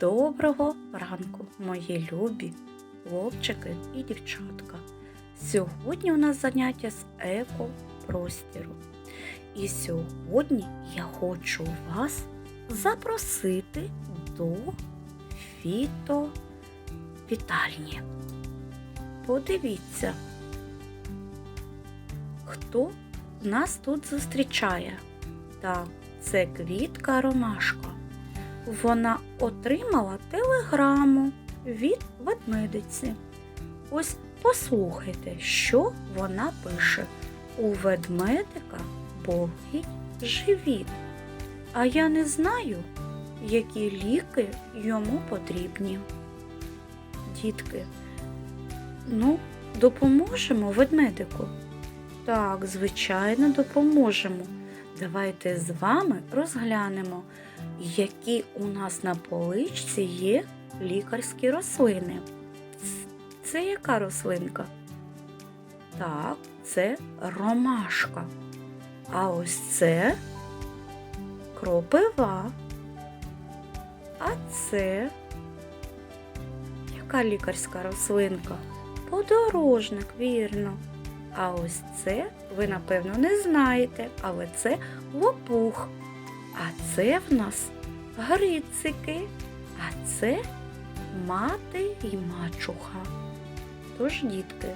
Доброго ранку, мої любі хлопчики і дівчатка. Сьогодні у нас заняття з екопростіру. І сьогодні я хочу вас запросити до фітовітальні. Подивіться, хто нас тут зустрічає. Так, це квітка ромашка. Вона отримала телеграму від ведмедиці. Ось послухайте, що вона пише. У ведмедика болить живіт. А я не знаю, які ліки йому потрібні. Дітки, ну, допоможемо ведмедику? Так, звичайно, допоможемо. Давайте з вами розглянемо, які у нас на поличці є лікарські рослини. Це яка рослинка? Так, це ромашка. А ось це кропива. А це яка лікарська рослинка? Подорожник, вірно. А ось це ви, напевно, не знаєте, але це лопух. А це в нас грицики, а це мати і мачуха. Тож, дітки,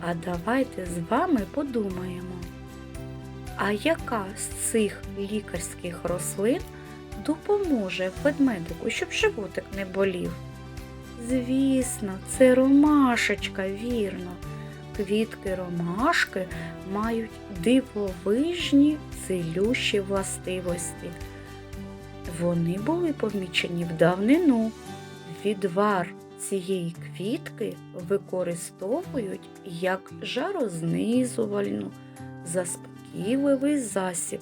а давайте з вами подумаємо, а яка з цих лікарських рослин допоможе ведмедику, щоб животик не болів? Звісно, це ромашечка, вірно. Квітки ромашки мають дивовижні цілющі властивості. Вони були помічені в давнину. Відвар цієї квітки використовують як жарознизувальну, заспокійливий засіб.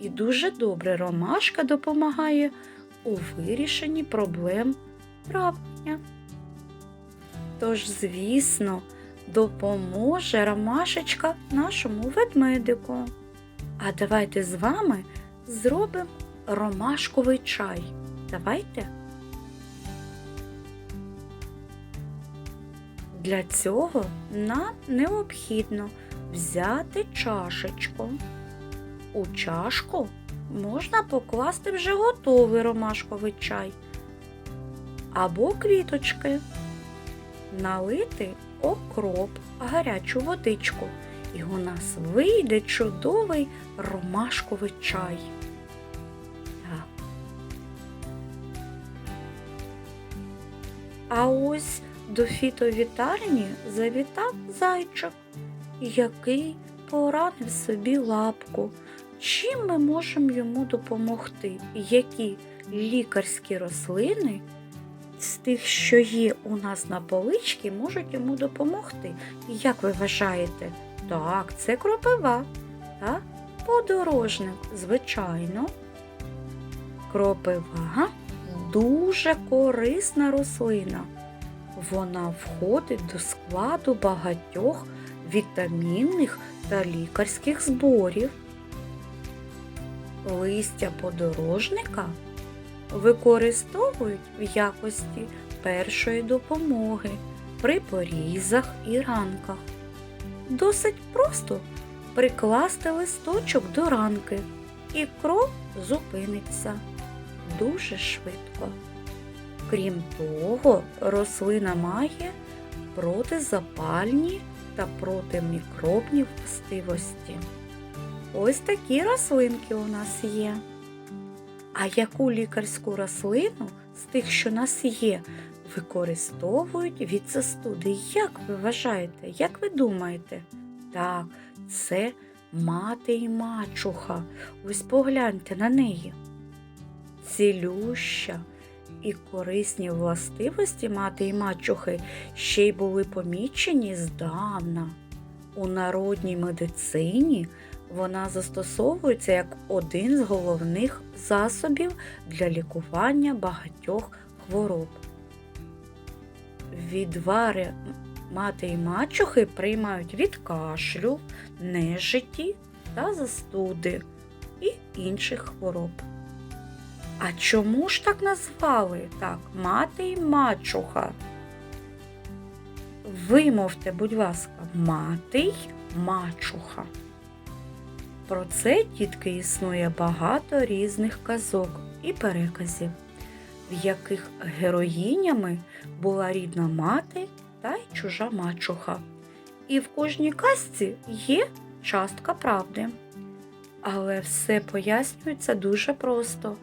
І дуже добре ромашка допомагає у вирішенні проблем травлення. Тож, звісно, допоможе ромашечка нашому ведмедику. А давайте з вами зробимо ромашковий чай. Давайте. Для цього нам необхідно взяти чашечку. У чашку можна покласти вже готовий ромашковий чай або квіточки, налити окроп, гарячу водичку, і у нас вийде чудовий ромашковий чай. А ось до фітовітальні завітав зайчик, який поранив собі лапку. Чим ми можемо йому допомогти? Які лікарські рослини з тих, що є у нас на поличці, можуть йому допомогти? Як ви вважаєте? Так, це кропива та подорожник, звичайно. Кропива дуже корисна рослина. Вона входить до складу багатьох вітамінних та лікарських зборів. Листя подорожника використовують в якості першої допомоги при порізах і ранках. Досить просто прикласти листочок до ранки, і кров зупиниться дуже швидко. Крім того, рослина має протизапальні та протимікробні властивості. Ось такі рослинки у нас є. А яку лікарську рослину з тих, що у нас є, використовують від застуди? Як ви вважаєте? Як ви думаєте? Так, це мати і мачуха. Ось погляньте на неї. Цілюща і корисні властивості мати і мачухи ще й були помічені здавна. У народній медицині вона застосовується як один з головних засобів для лікування багатьох хвороб. Відвари мати і мачухи приймають від кашлю, нежиті та застуди і інших хвороб. А чому ж так назвали? Так, мати і мачуха. Вимовте, будь ласка, мати й мачуха. Про це, дітки, існує багато різних казок і переказів, в яких героїнями була рідна мати та й чужа мачуха. І в кожній казці є частка правди. Але все пояснюється дуже просто.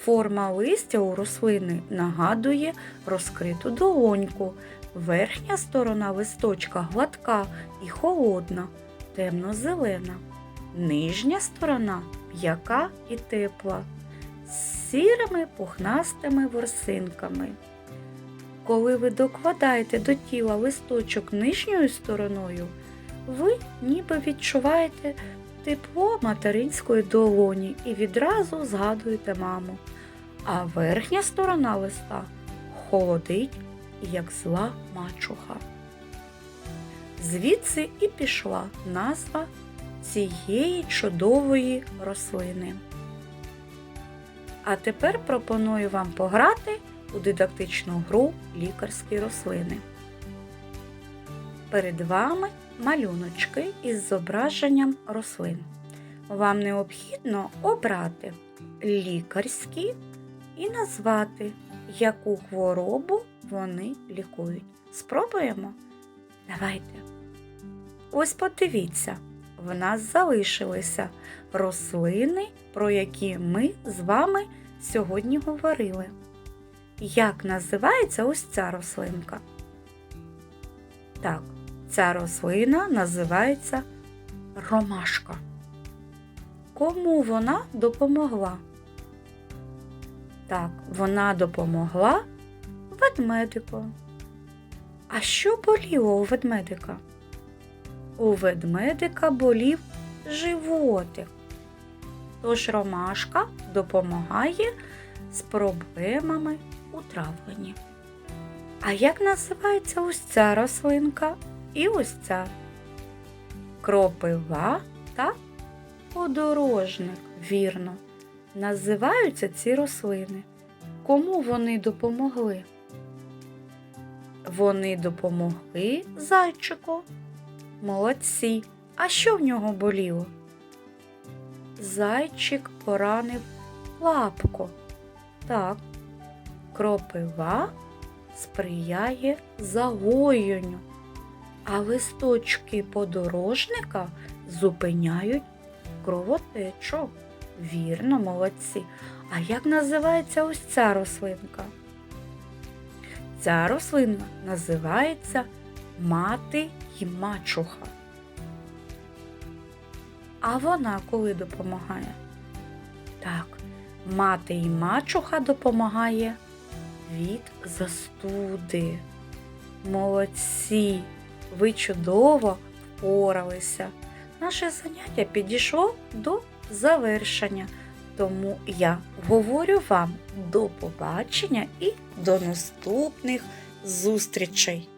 Форма листя у рослини нагадує розкриту долоньку. Верхня сторона листочка гладка і холодна, темно-зелена. Нижня сторона м'яка і тепла, з сірими пухнастими ворсинками. Коли ви докладаєте до тіла листочок нижньою стороною, ви ніби відчуваєте тепло материнської долоні і відразу згадуєте маму. А верхня сторона листа холодить, як зла мачуха. Звідси і пішла назва цієї чудової рослини. А тепер пропоную вам пограти у дидактичну гру лікарські рослини. Перед вами малюночки із зображенням рослин. Вам необхідно обрати лікарські і назвати, яку хворобу вони лікують. Спробуємо? Давайте. Ось подивіться, в нас залишилися рослини, про які ми з вами сьогодні говорили. Як називається ось ця рослинка? Так, ця рослина називається ромашка. Кому вона допомогла? Так, вона допомогла ведмедику. А що боліло у ведмедика? У ведмедика болів животик. Тож ромашка допомагає з проблемами у травленні. А як називається ось ця рослинка і ось ця? Кропива та подорожник, вірно. Називаються ці рослини. Кому вони допомогли? Вони допомогли зайчику. Молодці. А що в нього боліло? Зайчик поранив лапку. Так, кропива сприяє загоєнню, а листочки подорожника зупиняють кровотечу. Вірно, молодці. А як називається ось ця рослинка? Ця рослина називається мати й мачуха. А вона коли допомагає? Так, мати й мачуха допомагає від застуди. Молодці! Ви чудово впоралися. Наше заняття підійшло до завершення. Тому я говорю вам до побачення і до наступних зустрічей!